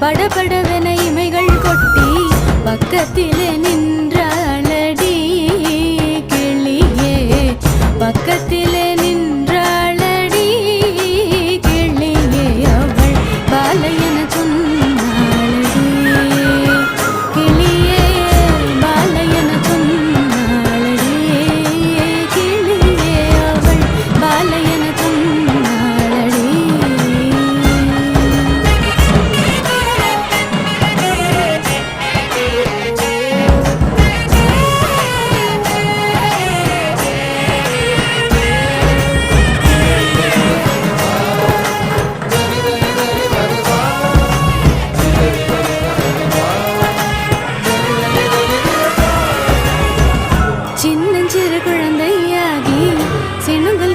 படபடவென இமைகள் கொட்டி பக்கத்திலே நின்று குழந்தையாகி சினுங்கள்